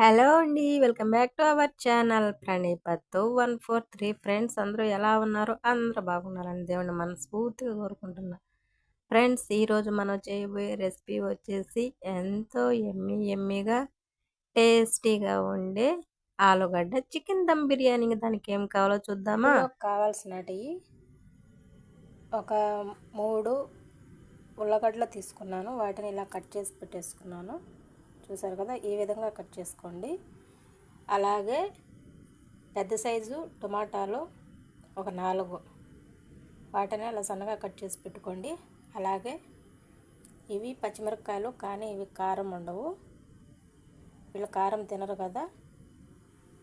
Hello అండి welcome back to our channel ప్రణీపత్ one four three friends అందరూ ఎలా ఉన్నారు అందరూ బాగున్నారండి దేవుని మనస్ఫూర్తిగా కోరుకుంటున్నా ఫ్రెండ్స్ ఈరోజు మనం చేయబోయే రెసిపీ వచ్చేసి ఎంతో ఎమ్మి ఎమ్మిగా టేస్టీగా ఉండే ఆలుగడ్డ చికెన్ దమ్ బిర్యానీకి దానికి ఏం కావాలో చూద్దామా కావాల్సినటి ఒక మూడు ఉల్లగడ్డలు తీసుకున్నాను వాటిని ఇలా కట్ చేసి పెట్టేసుకున్నాను చూసారు కదా ఈ విధంగా కట్ చేసుకోండి అలాగే పెద్ద సైజు టొమాటాలు ఒక నాలుగు వాటిని అలా సన్నగా కట్ చేసి పెట్టుకోండి అలాగే ఇవి పచ్చిమిరపకాయలు కానీ ఇవి కారం ఉండవు వీళ్ళు కారం తినరు కదా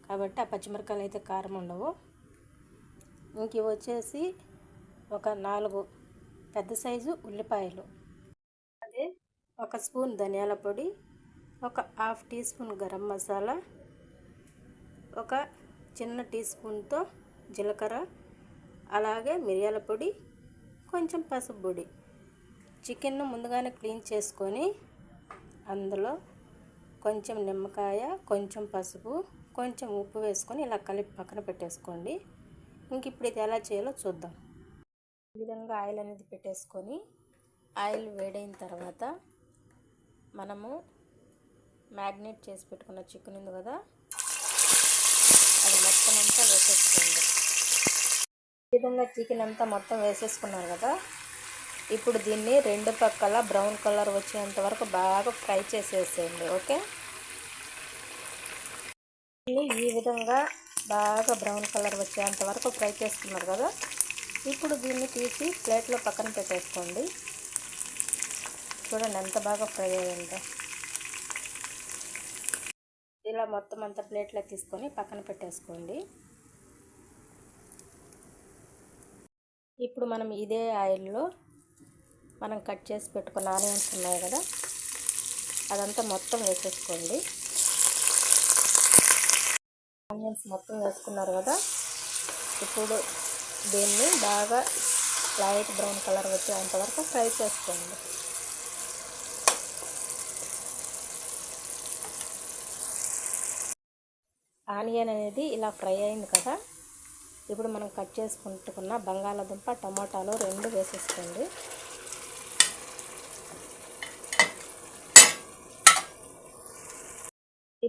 కాబట్టి ఆ పచ్చిమిరపకాయలు అయితే కారం ఉండవు ఇంక వచ్చేసి ఒక నాలుగు పెద్ద సైజు ఉల్లిపాయలు అదే ఒక స్పూన్ ధనియాల పొడి ఒక half teaspoon garam masala ఒక చిన్న టీ స్పూన్తో జీలకర్ర అలాగే మిరియాల పొడి కొంచెం పసుపు పొడి చికెన్ను ముందుగానే క్లీన్ చేసుకొని అందులో కొంచెం నిమ్మకాయ కొంచెం పసుపు కొంచెం ఉప్పు వేసుకొని ఇలా కలిపి పక్కన పెట్టేసుకోండి ఇంక ఇప్పుడు ఇది ఎలా చేయాలో చూద్దాం ఈ విధంగా ఆయిల్ అనేది పెట్టేసుకొని ఆయిల్ వేడైన తర్వాత మనము మ్యాగ్నేట్ చేసి పెట్టుకున్న చికెన్ ఉంది కదా అది మొత్తం అంతా వేసేసుకోండి ఈ విధంగా చికెన్ అంతా మొత్తం వేసేసుకున్నారు కదా ఇప్పుడు దీన్ని రెండు పక్కల బ్రౌన్ కలర్ వచ్చేంత వరకు బాగా ఫ్రై చేసేసేయండి ఓకే ఈ విధంగా బాగా బ్రౌన్ కలర్ వచ్చేంత వరకు ఫ్రై చేసుకున్నారు కదా ఇప్పుడు దీన్ని తీసి ప్లేట్లో పక్కన పెట్టేసుకోండి చూడండి ఎంత బాగా ఫ్రై అయ్యిందో కూడా మొత్తం అంత ప్లేట్లో తీసుకొని పక్కన పెట్టేసుకోండి ఇప్పుడు మనం ఇదే ఆయిల్లో మనం కట్ చేసి పెట్టుకున్న ఆనియన్స్ ఉన్నాయి కదా అదంతా మొత్తం వేసేసుకోండి ఆనియన్స్ మొత్తం వేసుకున్నారు కదా ఇప్పుడు దీన్ని బాగా లైట్ బ్రౌన్ కలర్ వచ్చేంత వరకు ఫ్రై చేసుకోండి ఆనియన్ అనేది ఇలా ఫ్రై అయింది కదా ఇప్పుడు మనం కట్ చేసుకుంటున్న బంగాళాదుంప టమాటాలు రెండు వేసేసుకోండి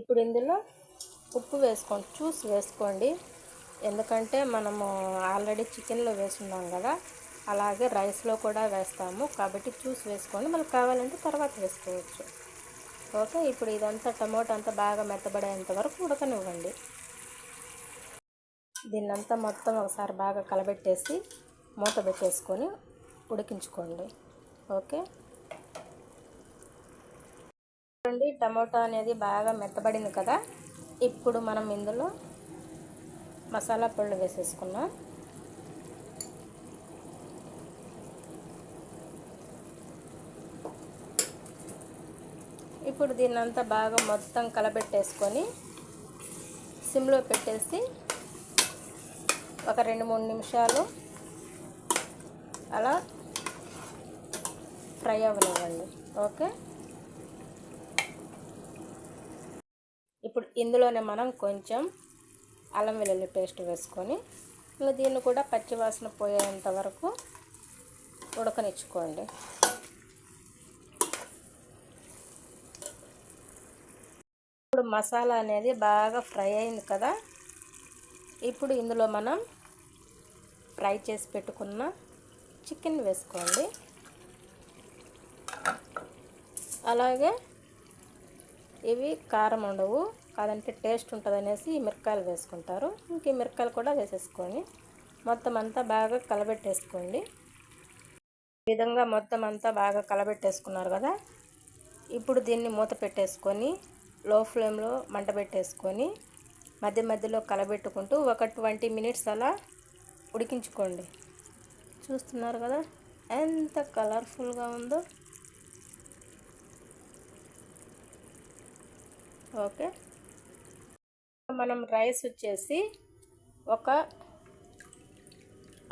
ఇప్పుడు ఇందులో ఉప్పు వేసుకోండి చూస్ వేసుకోండి ఎందుకంటే మనము ఆల్రెడీ చికెన్లో వేసున్నాం కదా అలాగే రైస్లో కూడా వేస్తాము కాబట్టి చూస్ వేసుకోండి మనకు కావాలంటే తర్వాత వేసుకోవచ్చు ఓకే ఇప్పుడు ఇదంతా టమాటో అంతా బాగా మెత్తబడేంత వరకు ఉడకనివ్వండి దీన్నంతా మొత్తం ఒకసారి బాగా కలబెట్టేసి మూత పెట్టేసుకొని ఉడికించుకోండి ఓకే చూడండి టమోటా అనేది బాగా మెత్తబడింది కదా ఇప్పుడు మనం ఇందులో మసాలా పళ్ళు వేసేసుకున్నాం ఇప్పుడు అంతా బాగా మొత్తం కలబెట్టేసుకొని సిమ్లో పెట్టేసి ఒక రెండు మూడు నిమిషాలు అలా ఫ్రై అవ్వనివ్వండి ఓకే ఇప్పుడు ఇందులోనే మనం కొంచెం అల్లం వెల్లుల్లి పేస్ట్ వేసుకొని ఇంకా దీన్ని కూడా పచ్చివాసన పోయేంత వరకు ఉడకనిచ్చుకోండి మసాలా అనేది బాగా ఫ్రై అయింది కదా ఇప్పుడు ఇందులో మనం ఫ్రై చేసి పెట్టుకున్న చికెన్ వేసుకోండి అలాగే ఇవి కారం ఉండవు కాదంటే టేస్ట్ ఉంటుంది అనేసి ఈ మిరకాయలు వేసుకుంటారు ఇంక ఈ మిరకాయలు కూడా వేసేసుకొని మొత్తం అంతా బాగా కలబెట్టేసుకోండి ఈ విధంగా మొత్తం అంతా బాగా కలబెట్టేసుకున్నారు కదా ఇప్పుడు దీన్ని మూత పెట్టేసుకొని లో ఫ్లేమ్లో మంట పెట్టేసుకొని మధ్య మధ్యలో కలబెట్టుకుంటూ ఒక ట్వంటీ మినిట్స్ అలా ఉడికించుకోండి చూస్తున్నారు కదా ఎంత కలర్ఫుల్గా ఉందో ఓకే మనం రైస్ వచ్చేసి ఒక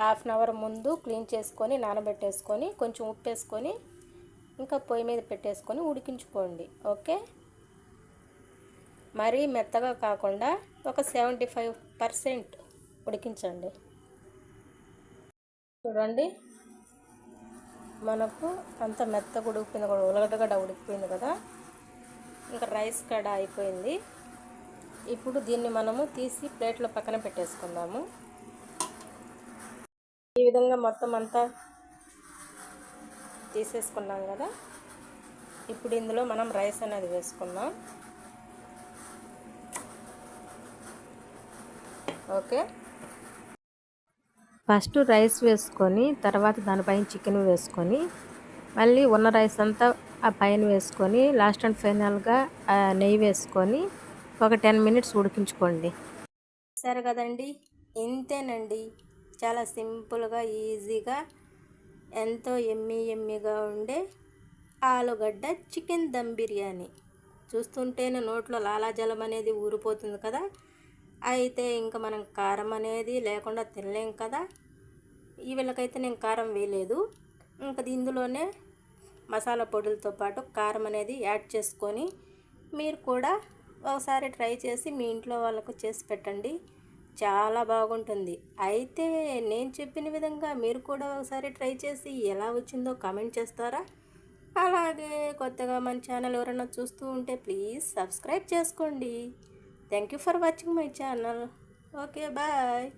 హాఫ్ అన్ అవర్ ముందు క్లీన్ చేసుకొని నానబెట్టేసుకొని కొంచెం ఉప్పు వేసుకొని ఇంకా పొయ్యి మీద పెట్టేసుకొని ఉడికించుకోండి ఓకే మరీ మెత్తగా కాకుండా ఒక సెవెంటీ ఫైవ్ పర్సెంట్ ఉడికించండి చూడండి మనకు అంత మెత్తగా ఉడికిపోయింది కూడా ఉలగడగడ ఉడికిపోయింది కదా ఇంకా రైస్ కడ అయిపోయింది ఇప్పుడు దీన్ని మనము తీసి ప్లేట్లో పక్కన పెట్టేసుకుందాము ఈ విధంగా మొత్తం అంతా తీసేసుకున్నాం కదా ఇప్పుడు ఇందులో మనం రైస్ అనేది వేసుకుందాం ఓకే ఫస్ట్ రైస్ వేసుకొని తర్వాత దానిపైన చికెన్ వేసుకొని మళ్ళీ ఉన్న రైస్ అంతా ఆ పైన వేసుకొని లాస్ట్ అండ్ ఫైనల్గా నెయ్యి వేసుకొని ఒక టెన్ మినిట్స్ ఉడికించుకోండి సరే కదండి ఇంతేనండి చాలా సింపుల్గా ఈజీగా ఎంతో ఎమ్మి ఎమ్మిగా ఉండే ఆలుగడ్డ చికెన్ దమ్ బిర్యానీ చూస్తుంటేనే నోట్లో లాలాజలం అనేది ఊరిపోతుంది కదా అయితే ఇంకా మనం కారం అనేది లేకుండా తినలేం కదా ఈ వీళ్ళకైతే నేను కారం వేయలేదు ఇంకా ఇందులోనే మసాలా పొడులతో పాటు కారం అనేది యాడ్ చేసుకొని మీరు కూడా ఒకసారి ట్రై చేసి మీ ఇంట్లో వాళ్ళకు చేసి పెట్టండి చాలా బాగుంటుంది అయితే నేను చెప్పిన విధంగా మీరు కూడా ఒకసారి ట్రై చేసి ఎలా వచ్చిందో కామెంట్ చేస్తారా అలాగే కొత్తగా మన ఛానల్ ఎవరైనా చూస్తూ ఉంటే ప్లీజ్ సబ్స్క్రైబ్ చేసుకోండి Thank you for watching my channel. Okay, bye.